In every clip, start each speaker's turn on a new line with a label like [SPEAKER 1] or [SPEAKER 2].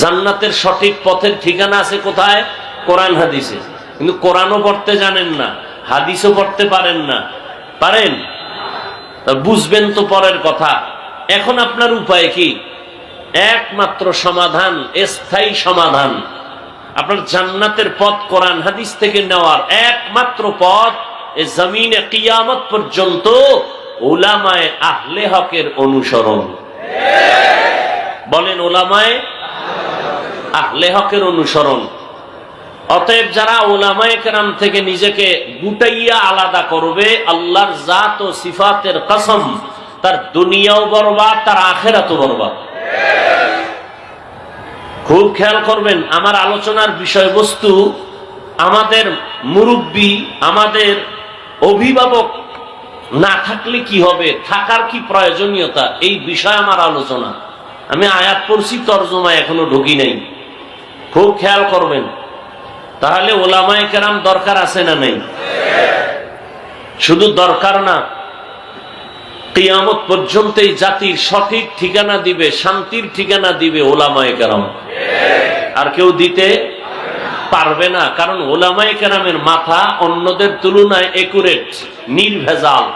[SPEAKER 1] জান্নাতের সঠিক পথের ঠিকানা আছে কোথায়? কোরআন, হাদিসে। কিন্তু কোরআনও পড়তে জানেন না, হাদিসও পড়তে পারেন না। পারেন? বুঝবেন তো পরের কথা। এখন আপনার উপায় কি? একমাত্র সমাধান, স্থায়ী সমাধান। আপনার জান্নাতের পথ কোরআন, হাদিস থেকে নেওয়ার একমাত্র পথ এ জমিনে কিয়ামত পর্যন্ত ওলামায় আহলে হকের অনুসরণ। বলেন ওলামায় আহলে হকের অনুসরণ। অতএব যারা ওলামায়ে কেরাম থেকে নিজেকে গুটাইয়া আলাদা করবে, আল্লাহর জাত ও সিফাতের কসম তার দুনিয়াও বরবাদ, তার আখেরাতও বরবাদ। খুব খেয়াল করবেন, আমার আলোচনার বিষয়বস্তু আমাদের মুরব্বী, আমাদের অভিভাবক না থাকলে কি হবে, থাকার কি প্রয়োজনীয়তা, এই বিষয় আমার আলোচনা। আমি আয়াত পড়ছি তর্জমা এখনও ঢুকি নাই। খুব খেয়াল করবেন। তাহলে ওলামায় কেরাম দরকার আছে না নেই? শুধু দরকার না, কিয়ামত পর্যন্ত এই জাতির সঠিক ঠিকানা দিবে, শান্তির ঠিকানা দিবে ওলামায় কেরাম। আর কেউ দিতে পারবে না, কারণ ওলামায় কেরামের মাথা অন্যদের তুলনায় একুরেট নির্ভেজাল।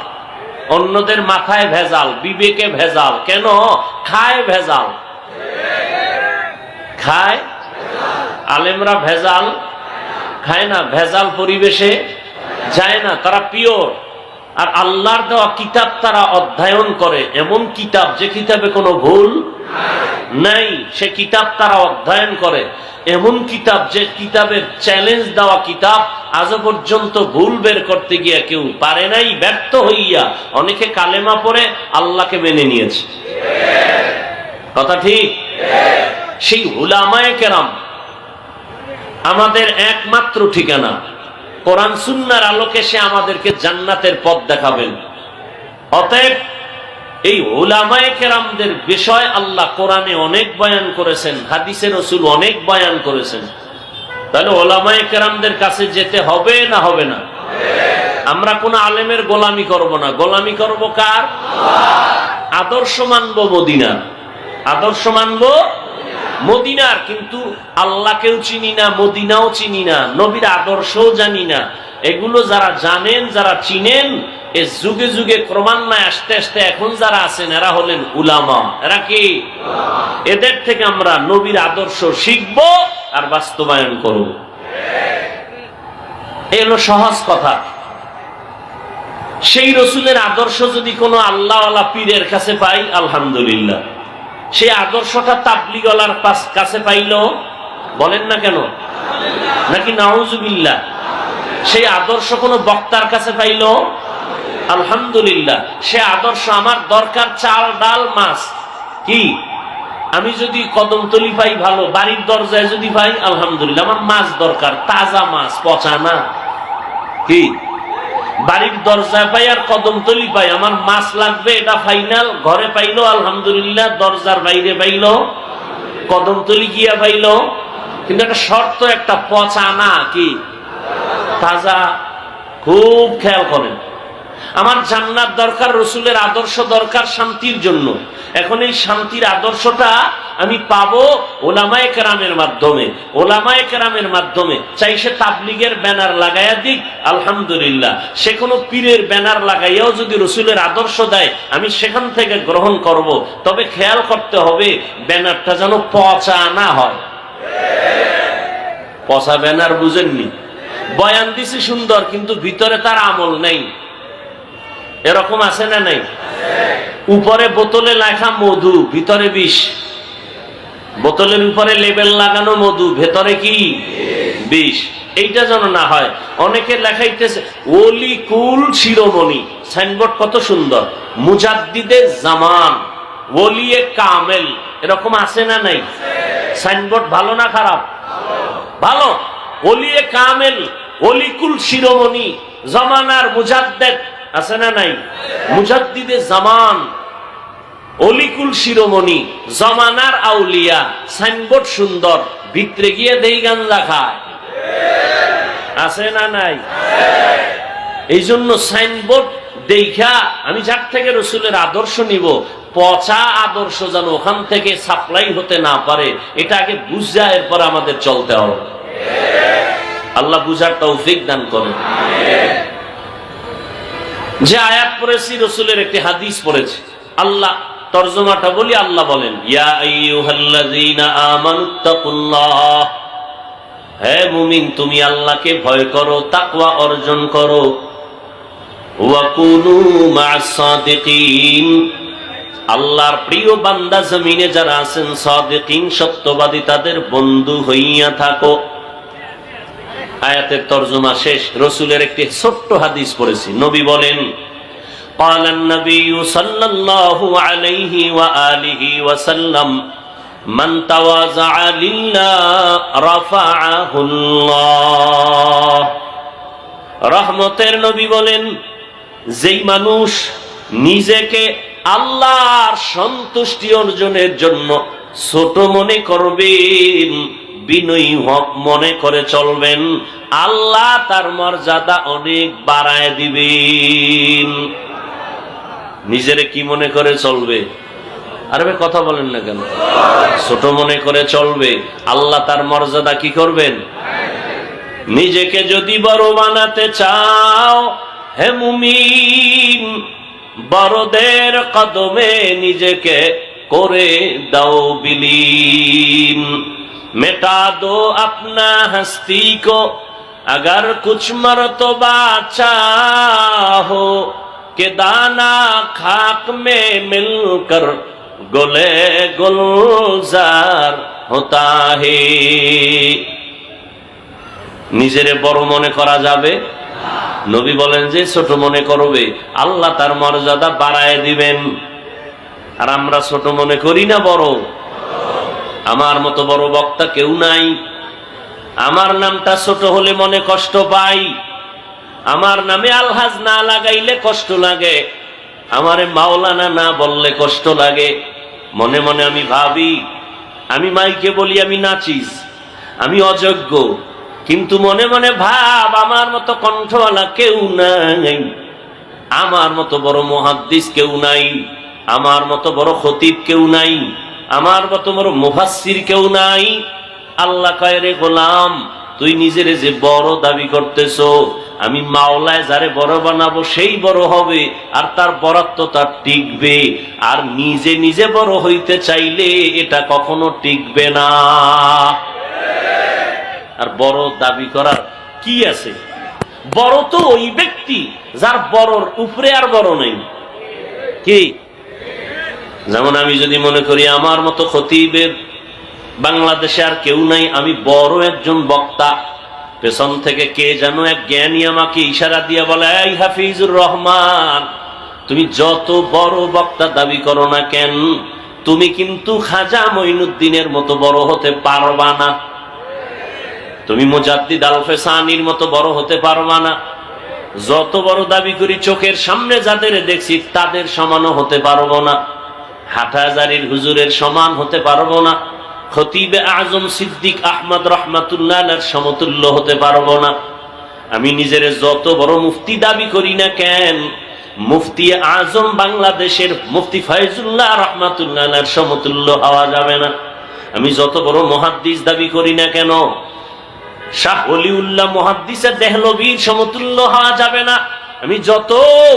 [SPEAKER 1] অন্যদের মাথায় ভেজাল, বিবেকে ভেজাল। কেন? খায় ভেজাল। খায়? আলেমরা ভেজাল। খায় না? ভেজাল পরিবেশে যায় না। তারা পিওর। আর আল্লাহর দেওয়া কিতাব তারা অধ্যয়ন করে। এমন কিতাব যে কিতাবে কোনো ভুল নাই, সে কিতাব তারা অধ্যয়ন করে। এমন কিতাব যে কিতাবের চ্যালেঞ্জ দেওয়া কিতাব আজও পর্যন্ত ভুল বের করতে গিয়া কেউ পারে নাই, ব্যর্থ হইয়া অনেকে কালেমা পড়ে আল্লাহকে মেনে নিয়েছে। কথা ঠিক? সেই হুলামায় কেরাম আমাদের একমাত্র ঠিকানা। কোরআন সুন্নার আলোকে সে আমাদেরকে জান্নাতের পথ দেখাবেন। অতএব এই ওলামায়ে কেরামদের বিষয় আল্লাহ কোরআনে অনেক বয়ান করেছেন হাদিসের রসুল অনেক বয়ান করেছেন। তাহলে ওলামায়ে কেরামদের কাছে যেতে হবে না হবে না? আমরা কোন আলেমের গোলামি করব না। গোলামি করব কার? আদর্শ মানব মদিনার। আদর্শ মানব মদিনার, কিন্তু আল্লাহকেও চিনি না, মদিনাও চিনি না, নবীর আদর্শও জানি না। এগুলো যারা জানেন, যারা চিনেন, এ যুগে যুগে ক্রমান্বয়ে আসতে আসতে এখন যারা আছেন, এরা হলেন উলামা। এরা কি? এদের থেকে আমরা নবীর আদর্শ শিখব আর বাস্তবায়ন করব। এলো সহজ কথা। সেই রসুলের আদর্শ যদি কোনো আল্লাহওয়ালা পীরের কাছে পাই, আলহামদুলিল্লাহ। সেই আদর্শটা তাবলিগলার কাছে পাইল, বলেন না কেন? নাকি নাউজুবিল্লাহ? সেই আদর্শ কোনো বক্তার কাছে পাইল? আলহামদুলিল্লাহ। সে আদর্শ আমার দরকার চাল, ডাল, মাছ। কি? আমি যদি কদমতলি পাই ভালো, বাড়ির দরজায় যদি পাই, আলহামদুলিল্লাহ, আমার মাছ দরকার, তাজা মাছ, পচা না। কি? বাড়ির দরজা পাই আর কদম তলি পাই। আমার মাছ লাগবে, এটা ফাইনাল ঘরে পাইলো, আলহামদুলিল্লাহ, দরজার বাইরে পাইলো কদমতলি গিয়া পাইলো। কিন্তু একটা শর্ত, একটা পচা না, কি? তাজা, খুব খেয়াল করেন। আমার জান্নাত দরকার, রসুলের আদর্শ দরকার শান্তির জন্য। এখন এই শান্তির আদর্শটা আমি পাবো ওলামায় কেরামের মাধ্যমে, ওলামায় কেরামের মাধ্যমে। চাই সে তাবলিগের ব্যানার লাগাইয়া দিক, আলহামদুলিল্লাহ। সে কোনো পীরের ব্যানার লাগাইয়াও যদি রসুলের আদর্শ দেয়, আমি সেখান থেকে গ্রহণ করব। তবে খেয়াল করতে হবে, ব্যানারটা যেন পচা না হয়। পচা ব্যানার বুঝেননি? বয়ান দিছি সুন্দর, কিন্তু ভিতরে তার আমল নেই। এরকম আছে না নাই? উপরে বোতলে লেখা মধু, ভিতরে বিষ। বোতলের উপরে লেবেল লাগানো মধু, ভেতরে কি? বিষ। এইটা যেন না হয়। অনেকে লেখাইতেছে, ওলি কুল শিরোমণি। সাইনবোর্ড কত সুন্দর। মুজাদ্দিদে জামান, ওলিয়ে কামেল। এরকম আছে না নাই? সাইনবোর্ড ভালো না খারাপ? ভালো। ওলিয়ে কামেল অলিকুল শিরোমণি, জমানার মুজাদ্দেদ। আছে না নাই? মুজাদ্দিদে জামান, অলিকুল শিরোমণি, জমানার আউলিয়া, সাইনবোর্ড সুন্দর, ভিতরে গিয়ে দেই গাঞ্জা খায় আছে না নাই? এই জন্য সাইনবোর্ড দেখা আমি যার থেকে রসুলের আদর্শ নিব, পচা আদর্শ যেন ওখান থেকে সাপ্লাই হতে না পারে, এটা আগে বুঝা, এরপর আমাদের চলতে হবে। আল্লাহ বুঝার তৌফিক দান করেন। যে আয়াত পড়েছি, রসুলের একটি হাদিস পড়েছে। আল্লাহ তর্জমাটা বলি, আল্লাহ বলেন হে মুমিন, তুমি আল্লাহকে ভয় করো, তাকওয়া অর্জন করো। আল্লাহর প্রিয় বান্দা জমিনে যারা আছেন, সাদিকিন, সত্যবাদী, তাদের বন্ধু হইয়া থাকো। আয়াতের তর্জমা শেষ রসুলের একটি ছোট্ট হাদিস পড়েছি নবী বলেন قال النبي صلى الله عليه وآله وسلم من تواضع لله رفعه الله রহমতের নবী বলেন যেই মানুষ নিজেকে আল্লাহর সন্তুষ্টি অর্জনের জন্য ছোট মনে করবেন বিনয়ী হক মনে করে চলবেন, আল্লাহ তার মর্যাদা অনেক বাড়ায় দিবেন। নিজেরে কি মনে করে চলবে? আরে কথা বলেন না কেন? ছোট মনে করে চলবে, আল্লাহ তার মর্যাদা কি করবেন? নিজেকে যদি বড় বানাতে চাও, হে মুমিন, বড়দের কদমে নিজেকে করে দাও বিলীন। মেটা দো আপনা হস্তি কো अगर कुछ मरतबा चाहो के दाना खाक में मिलकर गोले गुलजार होता है নিজেরে বড় মনে করা যাবে নবী বলেন যে ছোট মনে করবে আল্লাহ তার মর্যাদা বাড়ায় দিবেন আর আমরা ছোট মনে করি না বড় আমার মতো বড় বক্তা কেউ নাই। আমার নামটা ছোট হলে মনে কষ্ট পাই। আমার নামে আলহাজ না লাগাইলে কষ্ট লাগে। আমারে মাওলানা না বললে কষ্ট লাগে। মনে মনে আমি ভাবি, আমি মাইকে বলি আমি নাচিস, আমি অযোগ্য। কিন্তু মনে মনে ভাব, আমার মতো কণ্ঠওয়ালা কেউ নাই। আমার মতো বড় মহাদ্দিস কেউ নাই। আমার মতো বড় খতিব কেউ নাই। আমার মতো বড় মুফাসসির কেউ নাই? আল্লাহ কয় গোলাম, তুই নিজের যে বড় দাবি করতেছ, আমি মাওলায় যারে বড় বানাবো সেই বড় হবে, আর তার বরত্ব তার টিকবে। আর নিজে নিজে বড় হইতে চাইলে এটা কখনো টিকবে না। আর বড় দাবি করার কি আছে? বড় তো ওই ব্যক্তি, যার বড়র উপরে আর বড় নেই। কি? যেমন আমি যদি মনে করি আমার মতো খতিবের বাংলাদেশে আর কেউ নাই, আমি বড় একজন বক্তা। পেছন থেকে কে যেন এক জ্ঞানী আমাকে ইশারা দিয়ে বলে, এই হাফিজুর রহমান, তুমি যত বড় বক্তা দাবি করো না কেন, তুমি কিন্তু খাজা মঈনুদ্দিনের মতো বড় হতে পারবা না। তুমি মুজাদ্দিদ আলফেসানির মতো বড় হতে পারবা না। যত বড় দাবি করি, চোখের সামনে যাদের দেখছি, তাদের সমানও হতে পারব না। হাটাজারির হুজুরের সমান হতে পারব না। খতিবে আজম সিদ্দিক আহমদ রহমাতুল্লাহ সমতুল্য হতে পারব না। আমি নিজের যত বড় মুফতি দাবি করি না কেন, মুফতি আজম বাংলাদেশের মুফতি ফয়জুল্লাহ রহমাতুল্লাহ সমতুল্য হওয়া যাবে না। আমি যত বড় মহাদ্দিস দাবি করি না কেন, শাহ অলিউল্লাহ মহাদ্দিসের দেহলবীর সমতুল্য হওয়া যাবে না। আমি যত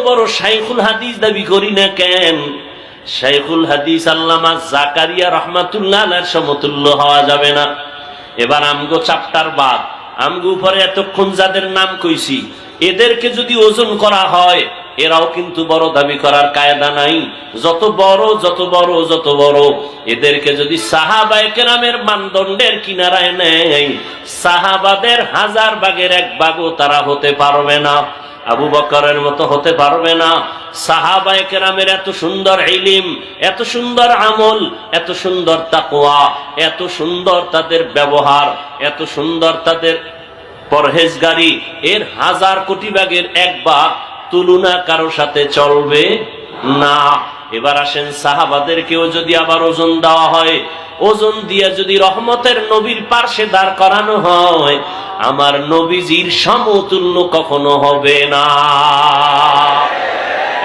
[SPEAKER 1] বড় শাইখুল হাদিস দাবি করি না কেন শাইখুল হাদিস আল্লামা জাকারিয়া রহমাতুল্লাহ সমতুল্য হওয়া যাবে না। এবার আমগো চাপটার বাদ। আমগো উপরে এতক্ষণ যাদের নাম কইছি, এদেরকে যদি ওজন করা হয়, এরাও কিন্তু বড় দাবি করার কায়দা নাই। যত বড় যত বড় যত বড়। এদেরকে যদি সাহাবায়ে কেরামের মানদণ্ডের কিনারায় নেয়, সাহাবাদের হাজার বাগের এক বাগও তারা হতে পারবে না। আবু বকরের মতো হতে পারবে না। সাহাবায়ে কেরামের এত সুন্দর ইলিম, এত সুন্দর আমল, এত সুন্দর এত সুন্দর তাদের ব্যবহার, এত সুন্দর তাদের পরহেজগারি, এর হাজার কোটি তুলনা কারও সাথে চলবে না। এবার আসেন সাহাবাদেরকেও যদি আবার ওজন দেওয়া হয়, ওজন দিয়ে যদি রহমতের নবীর পার্শ্বে দাঁড় করানো হয়, আমার নবীজির সমতুল্য কখনো হবে না।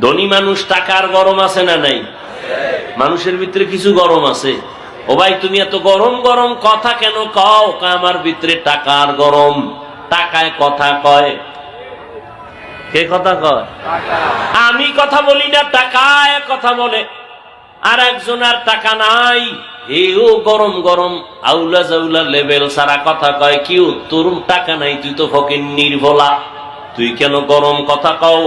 [SPEAKER 1] ধনী মানুষ টাকার গরম আছে না নাই? মানুষের ভিতরে কিছু গরম আছে। ও ভাই, তুমি এত গরম গরম কথা কেন কও? আমার ভিতরে টাকার গরম। টাকায় কথা কয়। কে কথা কয়? আমি কথা বলি না, টাকায় কথা বলে। আর একজন আর টাকা নাই। এও গরম গরম আউলা জাউলা লেভেল সারা কথা কয়। কিউ, তোর টাকা নাই, তুই তো ফকির নির্ভলা। তুই কেন গরম কথা কও?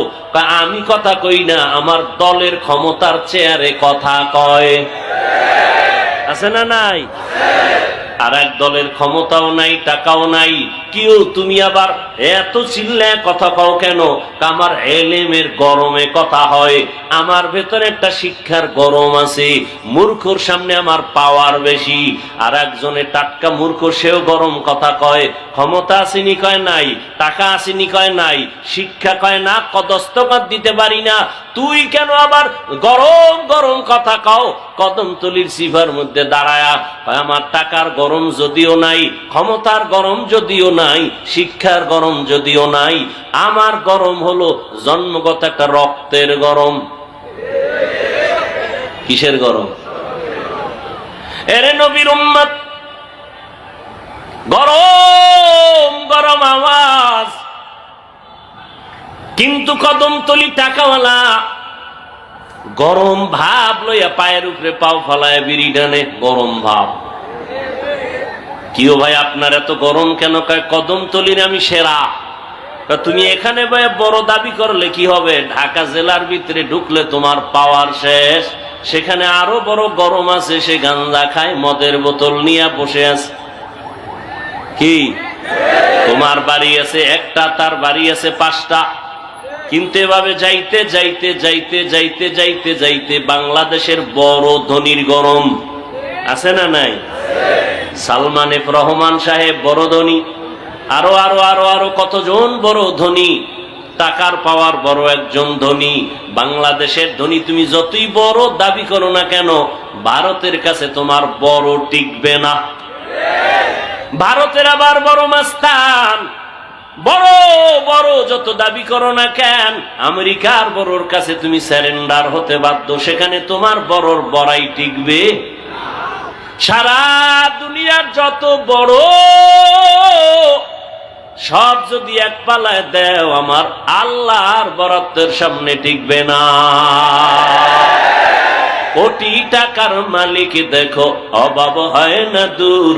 [SPEAKER 1] আমি কথা কই না, আমার দলের ক্ষমতার চেয়ারে কথা কয়। আছে না নাই? আর এক দলের ক্ষমতাও নাই, টাকাও নাই। কেউ তুমি আবার এত চিল্লায় কথা কও কেন? আমার এলেমের গরমে কথা হয়, আমার ভেতরে একটা শিক্ষার গরম আছে, মূর্খর সামনে আমার পাওয়ার বেশি। আর একজনের টাটকা মূর্খ, সেও গরম কথা কয়। ক্ষমতা আসেনি কয় নাই, টাকা আসেনি কয় নাই, শিক্ষা কয় না কদস্তকত দিতে পারি না। তুই কেন আবার গরম গরম কথা কও? কদম তলির সিভার মধ্যে দাঁড়ায়া আমার টাকার গরম যদিও নাই, ক্ষমতার গরম যদিও নাই, শিক্ষার গরম যদিও নাই, আমার গরম হলো জন্মগত একটা রক্তের গরম। কিসের গরম? এরে নবীর উম্মত গরম গরম আওয়াজ। কিন্তু কদম তলি টাকাওয়ালা, গরম ভাব লইয়া পায়ের উপরে পাও ফলায় বিড়ি ডানে গরম ভাব। কিও ভাই, আপনার এত গরম কেন? কয়, কদম তলির আমি সেরা। তুমি এখানে ভাই বড় দাবি করলে কি হবে? ঢাকা জেলার ভিতরে ঢুকলে তোমার পাওয়ার শেষ। সেখানে আরও বড় গরম আছে, সে গাঞ্জা খায়, মদের বোতল নিয়ে বসে আছে। কি? তোমার বাড়ি আছে একটা, তার বাড়ি আছে পাঁচটা। কিন্তু এভাবে যাইতে যাইতে যাইতে যাইতে যাইতে যাইতে বাংলাদেশের বড় ধনির গরম। আছে না নাই? সালমান এফ রহমান সাহেব বড় ধনী। আরও আরও আরও আরও কতজন বড় ধনী? টাকার পাওয়ার বড় একজন ধনী। বাংলাদেশের ধনী তুমি যতই বড় দাবি করো না কেন, ভারতের কাছে তোমার বড় টিকবে না। ভারতের আবার বড় মাস্তান। বড় বড় যত দাবি করো না কেন, আমেরিকার বড়র কাছে তুমি স্যারেন্ডার হতে বাধ্য, সেখানে তোমার বড়র বড়াই টিকবে। সারা দুনিয়ার যত বড়, সব যদি এক পালায় দেও, আমার আল্লাহর বরত্বের সামনে টিকবে না। কোটি টাকার মালিক দেখো, অভাব হয় না দূর।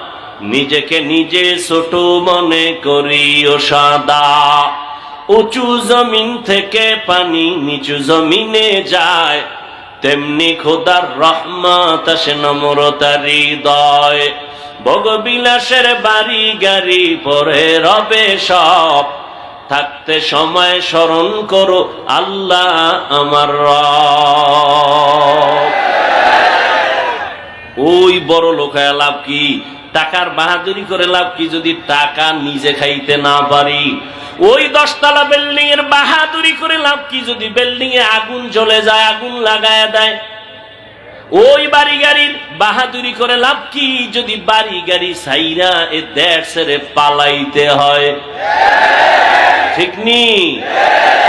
[SPEAKER 1] নিজেকে নিজে ছোট মনে করি ও সাদা। উঁচু জমিন থেকে পানি নিচু জমিনে যায়। তেমনি খোদার রহমত আসে নম্রতার হৃদয়। ভোগবিলাসের বাড়ি গাড়ি পরে রবে সব। থাকতে সময় স্মরণ করো আল্লাহ আমার রব। ওই বড় লোক হয়ে লাভ কি? টাকার বাহাদুরি করে লাভ কি যদি টাকা নিজে খাইতে না পারি? ওই দশতলা বিল্ডিং এর বাহাদুরি করে লাভ কি যদি বিল্ডিং এ আগুন জ্বলে যায়, আগুন লাগায় দেয়? ওই বাড়ি গাড়ির বাহাদুরি করে লাভ কি যদি বাড়ি গাড়ি সাইরা এ দেড় সেরে পালাইতে হয়? ঠিক নি?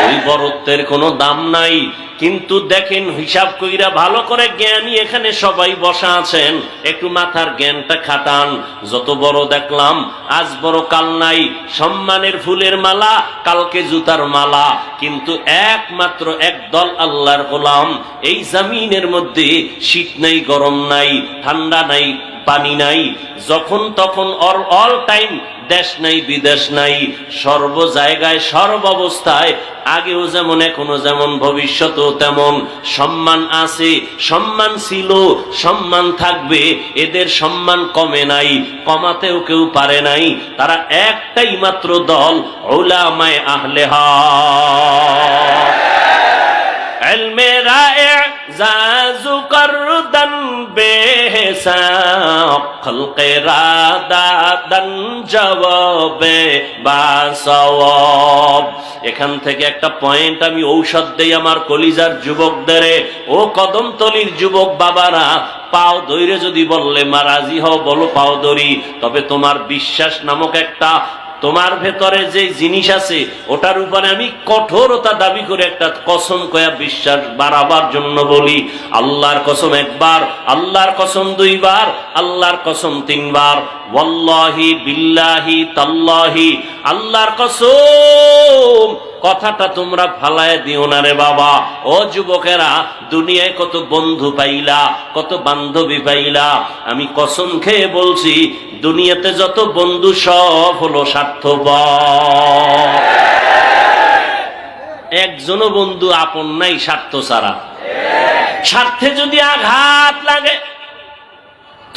[SPEAKER 1] ওই বরত্বের কোনো দাম নাই। কিন্তু দেখেন, হিসাব কইরা ভালো করে জ্ঞানী এখানে সবাই বসা আছেন। একটু মাথার জ্ঞানটা খাটান। যত বড় দেখলাম, আজ বড় কাল নাই। সম্মানের ফুলের মালা, কালকে জুতার মালা। কিন্তু একমাত্র একদল আল্লাহর গোলাম। এই জামিনের মধ্যে শীত নাই, গরম নাই, ঠান্ডা নাই পানি নাই, যখন তখন অর অল টাইম দেশ নাই, বিদেশ নাই, সর্ব জায়গায়, সর্ব অবস্থায়, আগেও যেমন, এখনও যেমন, ভবিষ্যতেও তেমন, সম্মান আছে, সম্মান ছিল, সম্মান থাকবে, এদের সম্মান কমে নাই, কমাতেও কেউ পারে নাই, তারা একটাই মাত্র দল ওলামায় আহলে হা জবাবে এখান থেকে একটা পয়েন্ট আমি ঔষধ দেই আমার কলিজার যুবকদের। ও কদমতলির যুবক বাবারা, পাও দৈরে যদি বললে, মা, রাজি হও, বলো পাও দড়ি তবে তোমার বিশ্বাস নামক একটা তোমার ভেতরে যে জিনিস আছে, ওটার উপরে আমি কঠোরতা দাবি করে একটা কসম কয়া বিশ্বাস বাড়াবার জন্য বলি। আল্লাহর কসম একবার, আল্লাহর কসম দুইবার, আল্লাহর কসম তিনবার। ওয়াল্লাহি বিল্লাহি তাল্লাহি, আল্লাহর কসম কথাটা তোমরা ফালায় দিও না রে বাবা। ও যুবকেরা, দুনিয়ায় কত বন্ধু পাইলা, কত বান্ধবী পাইলা। আমি কসম খেয়ে বলছি, দুনিয়াতে যত বন্ধু সব হলো স্বার্থপর। একজনও বন্ধু আপন নাই স্বার্থ ছাড়া। স্বার্থে যদি আঘাত লাগে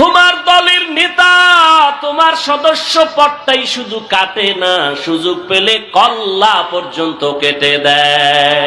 [SPEAKER 1] তোমার দলের নেতা, তোমার সদস্য পদটাই শুধু কাটে না, সুযোগ পেলে কল্লা পর্যন্ত কেটে দেয়।